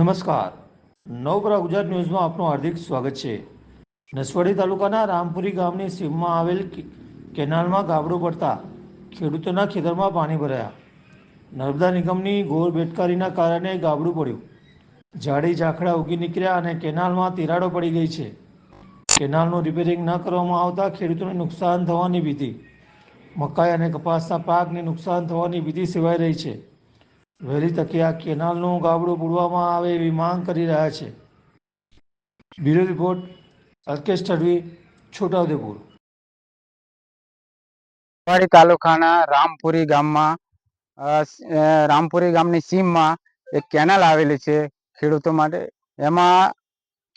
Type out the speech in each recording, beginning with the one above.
નમસ્કાર. નવગ્રહ ગુજરાત ન્યૂઝમાં આપનું હાર્દિક સ્વાગત છે. નસવાડી તાલુકાના રામપુરી ગામની સીમમાં આવેલ કેનાલમાં ગાબડું પડતા ખેડૂતોના ખેતરમાં પાણી ભરાયા. નર્મદા નિગમની ઘોર બેટકારીના કારણે ગાબડું પડ્યું. ઝાડી ઝાખડા ઉગી નીકળ્યા અને કેનાલમાં તિરાડો પડી ગઈ છે. કેનાલનું રિપેરિંગ ન કરવામાં આવતા ખેડૂતોને નુકસાન થવાની ભીતિ. મકાઈ અને કપાસના પાકને નુકસાન થવાની ભીતિ સેવાઈ રહી છે. વહેલી તકે આ કેનાલનું ગાબડું પૂરવામાં આવે એવી માંગ કરી રહ્યા છે. Bureau report, Alkesh Tadvi Chhota Udepur. વાડી તાલુકાના રામપુરી ગામમાં રામપુરી ગામની સીમમાં એક કેનલ આવેલી છે ખેડૂતો માટે. એમાં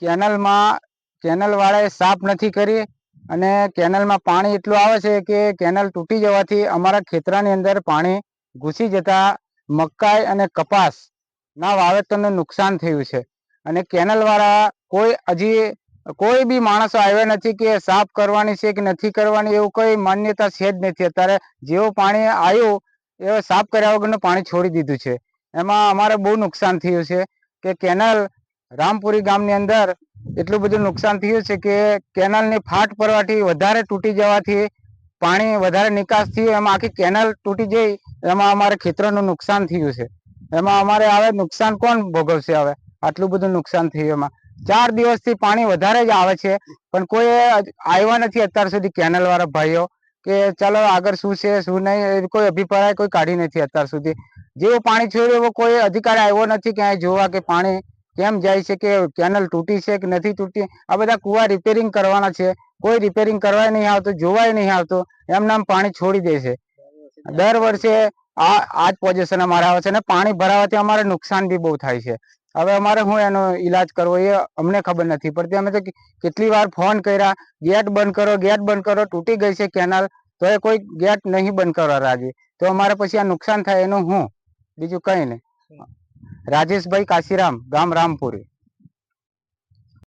કેનલમાં કેનલ વાળાએ સાફ નથી કરી અને કેનલમાં પાણી એટલું આવે છે કે કેનલ તૂટી જવાથી અમારા ખેતરાની અંદર પાણી ઘૂસી જતા મકાઈ અને કપાસના વાવેતરને નુકસાન થયું છે. અને કેનલવાળા કોઈ હજી, કોઈ બી માણસો આવ્યા નથી કે સાફ કરવાની છે કે નથી કરવાની એવું કોઈ માન્યતા છે જ નથી. અત્યારે જેવું પાણી આવ્યું, એ સાફ કર્યા વગરનું પાણી છોડી દીધું છે. એમાં અમારે બહુ નુકસાન થયું છે કે કેનલ, રામપુરી ગામની અંદર એટલું બધું નુકસાન થયું છે કે કેનલની ફાટ પડવાથી વધારે તૂટી જવાથી પાણી વધારે નિકાસ થયું. એમાં આખી કેનલ તૂટી જઈ એમાં અમારે ખેતરોનું નુકસાન થયું છે. એમાં અમારે હવે નુકસાન કોણ ભોગવશે હવે? આટલું બધું નુકસાન થયું એમાં. ચાર દિવસથી પાણી વધારે જ આવે છે, પણ કોઈ આવ્યા નથી અત્યાર સુધી કેનલ વાળા ભાઈઓ કે ચાલો આગળ શું છે, શું નહીં કોઈ અભિપ્રાય કોઈ કાઢી નથી અત્યાર સુધી. જેવું પાણી છોડ્યું એવો કોઈ અધિકારી આવ્યો નથી ક્યાંય જોવા કે પાણી કેમ જાય છે, કે કેનલ તૂટી છે કે નથી તૂટી. આ બધા કુવા રિપેરિંગ કરવાના છે. કોઈ રિપેરિંગ કરવાય નહીં આવતું, જોવાય નહીં આવતું. એમ પાણી છોડી દે છે. દર વર્ષે આ આ જ પોઝિશન અમારે આવે છે અને પાણી ભરાવાથી અમારે નુકસાન બી બહુ થાય છે. હવે અમારે શું એનો ઈલાજ કરવો એ અમને ખબર નથી પડતી અમે તો કેટલી વાર ફોન કર્યા ગેટ બંધ કરો ગેટ બંધ કરો તૂટી ગઈ છે કેનાલ તો એ કોઈ ગેટ નહીં બંધ કરવા રાજી. તો અમારે પછી આ નુકસાન થાય એનું હું બીજું કઈ નહીં. રાજેશભાઈ કાશીરામ ગામ રામપુરી.